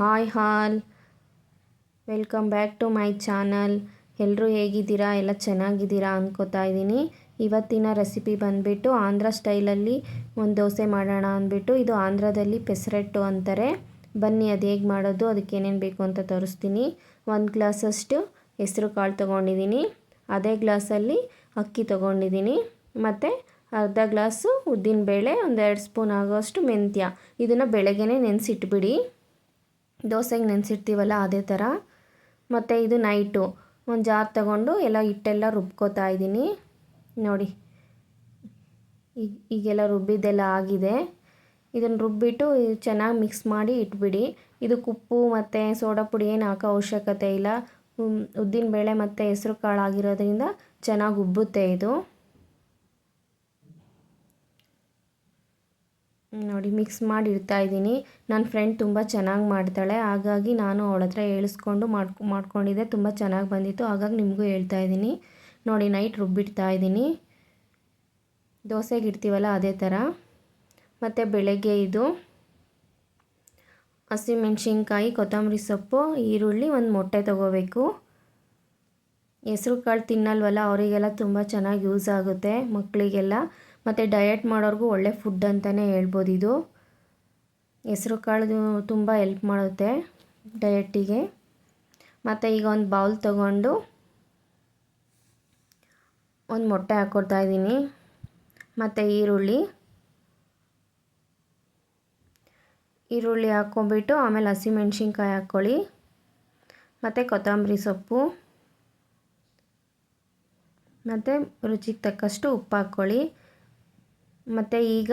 Hi all. Welcome back to my channel. ಎಲ್ಲರೂ ಹೇಗಿದ್ದೀರಾ? ಎಲ್ಲ ಚೆನ್ನಾಗಿದ್ದೀರಾ ಅಂದ್ಕೋತಾ ಇದ್ದೀನಿ. ಇವತ್ತಿನ ರೆಸಿಪಿ ಬಂದುಬಿಟ್ಟು ಆಂಧ್ರ ಸ್ಟೈಲಲ್ಲಿ ಒಂದು ದೋಸೆ ಮಾಡೋಣ ಅಂದ್ಬಿಟ್ಟು ಇದು ಆಂಧ್ರದಲ್ಲಿ ಪೆಸರೆಟ್ಟು ಅಂತಾರೆ. ಬನ್ನಿ, ಅದು ಹೇಗೆ ಮಾಡೋದು, ಅದಕ್ಕೆ ಏನೇನು ಬೇಕು ಅಂತ ತೋರಿಸ್ತೀನಿ. ಒಂದು ಗ್ಲಾಸಷ್ಟು ಹೆಸರು ಕಾಳು ತೊಗೊಂಡಿದ್ದೀನಿ. ಅದೇ ಗ್ಲಾಸಲ್ಲಿ ಅಕ್ಕಿ ತೊಗೊಂಡಿದ್ದೀನಿ. ಮತ್ತು ಅರ್ಧ ಗ್ಲಾಸು ಉದ್ದಿನಬೇಳೆ, ಒಂದೆರಡು ಸ್ಪೂನ್ ಆಗೋಷ್ಟು ಮೆಂತ್ಯ. ಇದನ್ನು ಬೆಳಗ್ಗೆ ನೆನೆಸಿಟ್ಬಿಡಿ. ದೋಸೆಗೆ ನೆನೆಸಿರ್ತೀವಲ್ಲ ಅದೇ ಥರ. ಮತ್ತು ಇದು ನೈಟು ಒಂದು ಜಾರ್ ತಗೊಂಡು ಎಲ್ಲ ಹಿಟ್ಟೆಲ್ಲ ರುಬ್ಕೋತಾ ಇದ್ದೀನಿ. ನೋಡಿ, ಈಗ, ಈಗೆಲ್ಲ ರುಬ್ಬಿದ್ದೆಲ್ಲ ಆಗಿದೆ. ಇದನ್ನು ರುಬ್ಬಿಟ್ಟು ಚೆನ್ನಾಗಿ ಮಿಕ್ಸ್ ಮಾಡಿ ಇಟ್ಬಿಡಿ. ಇದಕ್ಕೆ ಉಪ್ಪು ಮತ್ತು ಸೋಡಾ ಪುಡಿ ಏನು ಹಾಕೋ ಅವಶ್ಯಕತೆ ಇಲ್ಲ. ಉದ್ದಿನಬೇಳೆ ಮತ್ತು ಹೆಸ್ರು ಕಾಳು ಆಗಿರೋದ್ರಿಂದ ಚೆನ್ನಾಗಿ ಉಬ್ಬುತ್ತೆ ಇದು. ನೋಡಿ ಮಿಕ್ಸ್ ಮಾಡಿ ಇಡ್ತಾ ಇದ್ದೀನಿ. ನನ್ನ ಫ್ರೆಂಡ್ ತುಂಬ ಚೆನ್ನಾಗಿ ಮಾಡ್ತಾಳೆ. ಹಾಗಾಗಿ ನಾನು ಅವಳ ಹತ್ರ ಹೇಳಿಸ್ಕೊಂಡು ಮಾಡ್ಕೊ, ಮಾಡ್ಕೊಂಡಿದ್ದೆ. ತುಂಬ ಚೆನ್ನಾಗಿ ಬಂದಿತ್ತು. ಹಾಗಾಗಿ ನಿಮಗೂ ಹೇಳ್ತಾ ಇದ್ದೀನಿ. ನೋಡಿ ನೈಟ್ ರುಬ್ಬಿಡ್ತಾ ಇದ್ದೀನಿ. ದೋಸೆಗೆ ಇಡ್ತೀವಲ್ಲ ಅದೇ ಥರ ಮತ್ತು ಬೆಳಗ್ಗೆ ಇದು ಹಸಿಮೆಣ್ಸಿನ್ಕಾಯಿ ಕೊತ್ತಂಬರಿ ಸೊಪ್ಪು, ಈರುಳ್ಳಿ, ಒಂದು ಮೊಟ್ಟೆ ತೊಗೋಬೇಕು. ಹೆಸ್ರು ಕಾಳು ತಿನ್ನಲ್ವಲ್ಲ, ಅವರಿಗೆಲ್ಲ ತುಂಬ ಚೆನ್ನಾಗಿ ಯೂಸ್ ಆಗುತ್ತೆ ಮಕ್ಕಳಿಗೆಲ್ಲ ಮತ್ತು ಡಯಟ್ ಮಾಡೋರಿಗೂ ಒಳ್ಳೆ ಫುಡ್ ಅಂತಲೇ ಹೇಳ್ಬೋದು ಇದು. ಹೆಸ್ರು ಕಾಳು ತುಂಬ ಹೆಲ್ಪ್ ಮಾಡುತ್ತೆ ಡಯಟಿಗೆ ಮತ್ತು ಈಗ ಒಂದು ಬೌಲ್ ತಗೊಂಡು ಒಂದು ಮೊಟ್ಟೆ ಹಾಕ್ಕೊಡ್ತಾ ಇದ್ದೀನಿ. ಮತ್ತು ಈರುಳ್ಳಿ. ಈರುಳ್ಳಿ ಹಾಕ್ಕೊಂಬಿಟ್ಟು ಆಮೇಲೆ ಹಸಿಮೆಣ್ಸಿನ್ಕಾಯಿ ಹಾಕ್ಕೊಳ್ಳಿ. ಮತ್ತು ಕೊತ್ತಂಬರಿ ಸೊಪ್ಪು. ಮತ್ತು ರುಚಿಗೆ ತಕ್ಕಷ್ಟು ಉಪ್ಪು ಹಾಕ್ಕೊಳ್ಳಿ. ಮತ್ತು ಈಗ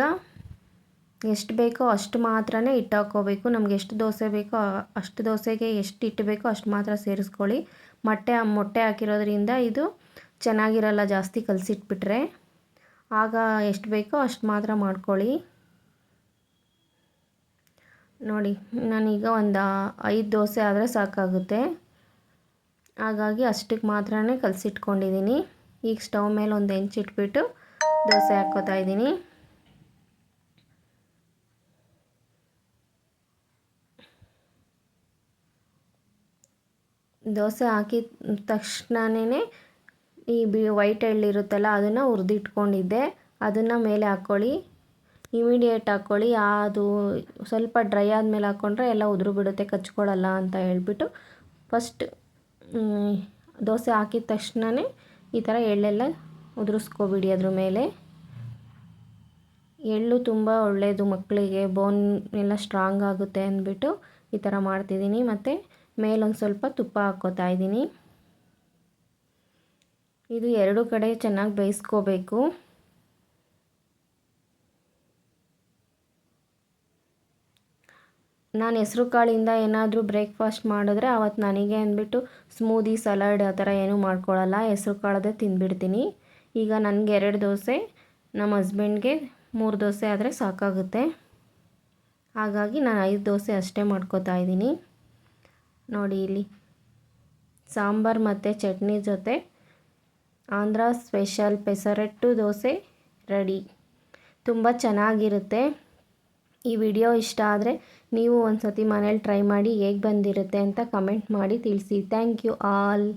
ಎಷ್ಟು ಬೇಕೋ ಅಷ್ಟು ಮಾತ್ರನೇ ಹಿಟ್ಟು ಹಾಕ್ಕೋಬೇಕು ನಮ್ಗೆ ಎಷ್ಟು ದೋಸೆ ಬೇಕೋ ಅಷ್ಟು ದೋಸೆಗೆ ಎಷ್ಟು ಹಿಟ್ಟು ಬೇಕೋ ಅಷ್ಟು ಮಾತ್ರ ಸೇರಿಸ್ಕೊಳ್ಳಿ. ಮೊಟ್ಟೆ ಮೊಟ್ಟೆ ಹಾಕಿರೋದ್ರಿಂದ ಇದು ಚೆನ್ನಾಗಿರಲ್ಲ ಜಾಸ್ತಿ ಕಲಸಿಟ್ಬಿಟ್ರೆ. ಆಗ ಎಷ್ಟು ಬೇಕೋ ಅಷ್ಟು ಮಾತ್ರ ಮಾಡ್ಕೊಳ್ಳಿ. ನೋಡಿ, ನಾನೀಗ ಒಂದು, ಐದು ದೋಸೆ ಆದರೆ ಸಾಕಾಗುತ್ತೆ. ಹಾಗಾಗಿ ಅಷ್ಟಕ್ಕೆ ಮಾತ್ರನೇ ಕಲಸಿಟ್ಕೊಂಡಿದ್ದೀನಿ ಈಗ ಸ್ಟವ್ ಮೇಲೆ ಒಂದು ಹೆಂಚಿಟ್ಬಿಟ್ಟು ದೋಸೆ ಹಾಕೋತಾ ಇದ್ದೀನಿ. ದೋಸೆ ಹಾಕಿದ ತಕ್ಷಣನೇ ಈ ಬಿ ವೈಟ್ ಎಳ್ಳಿರುತ್ತಲ್ಲ ಅದನ್ನು ಹುರಿದಿಟ್ಕೊಂಡಿದ್ದೆ. ಅದನ್ನು ಮೇಲೆ ಹಾಕ್ಕೊಳ್ಳಿ ಇಮಿಡಿಯೇಟ್ ಹಾಕ್ಕೊಳ್ಳಿ ಅದು ಸ್ವಲ್ಪ ಡ್ರೈ ಆದಮೇಲೆ ಹಾಕ್ಕೊಂಡ್ರೆ ಎಲ್ಲ ಉದುರು ಬಿಡುತ್ತೆ ಕಚ್ಕೊಳ್ಳಲ್ಲ ಅಂತ ಹೇಳ್ಬಿಟ್ಟು ಫಸ್ಟ್ ದೋಸೆ ಹಾಕಿದ ತಕ್ಷಣವೇ ಈ ಥರ ಎಳ್ಳೆಲ್ಲ ಉದುರಿಸ್ಕೊಬಿಡಿ ಅದ್ರ ಮೇಲೆ. ಎಳ್ಳು ತುಂಬ ಒಳ್ಳೆಯದು ಮಕ್ಕಳಿಗೆ ಬೋನ್ ಎಲ್ಲ ಸ್ಟ್ರಾಂಗ್ ಆಗುತ್ತೆ ಅಂದ್ಬಿಟ್ಟು ಈ ಥರ ಮಾಡ್ತಿದ್ದೀನಿ. ಮತ್ತು ಮೇಲೊಂದು ಸ್ವಲ್ಪ ತುಪ್ಪ ಹಾಕ್ಕೋತಾ ಇದ್ದೀನಿ. ಇದು ಎರಡು ಕಡೆ ಚೆನ್ನಾಗಿ ಬೇಯಿಸ್ಕೋಬೇಕು. ನಾನು ಹೆಸ್ರು ಕಾಳಿಂದ ಏನಾದರೂ ಬ್ರೇಕ್ಫಾಸ್ಟ್ ಮಾಡಿದ್ರೆ ಅವತ್ತು ನನಗೆ ಅಂದ್ಬಿಟ್ಟು ಸ್ಮೂದಿ ಸಲಾಡ್ ಆ ಥರ ಏನೂ ಮಾಡ್ಕೊಳ್ಳಲ್ಲ ಹೆಸ್ರು ಕಾಳದೇ ತಿಂದ್ಬಿಡ್ತೀನಿ. ಈಗ ನನಗೆ ಎರಡು ದೋಸೆ, ನಮ್ಮ ಹಸ್ಬೆಂಡ್ಗೆ ಮೂರು ದೋಸೆ ಆದರೆ ಸಾಕಾಗುತ್ತೆ. ಹಾಗಾಗಿ ನಾನು ಐದು ದೋಸೆ ಅಷ್ಟೇ ಮಾಡ್ಕೋತಾ ಇದ್ದೀನಿ. ನೋಡಿ ಇಲ್ಲಿ, ಸಾಂಬಾರು ಮತ್ತು ಚಟ್ನಿ ಜೊತೆ ಆಂಧ್ರ ಸ್ಪೆಷಲ್ ಪೆಸರಟ್ಟು ದೋಸೆ ರೆಡಿ. ತುಂಬ ಚೆನ್ನಾಗಿರುತ್ತೆ. ಈ ವಿಡಿಯೋ ಇಷ್ಟ ಆದರೆ ನೀವು ಒಂದು ಸತಿ ಮನೇಲಿ ಟ್ರೈ ಮಾಡಿ ಹೇಗೆ ಬಂದಿರುತ್ತೆ ಅಂತ ಕಮೆಂಟ್ ಮಾಡಿ ತಿಳಿಸಿ. Thank you all.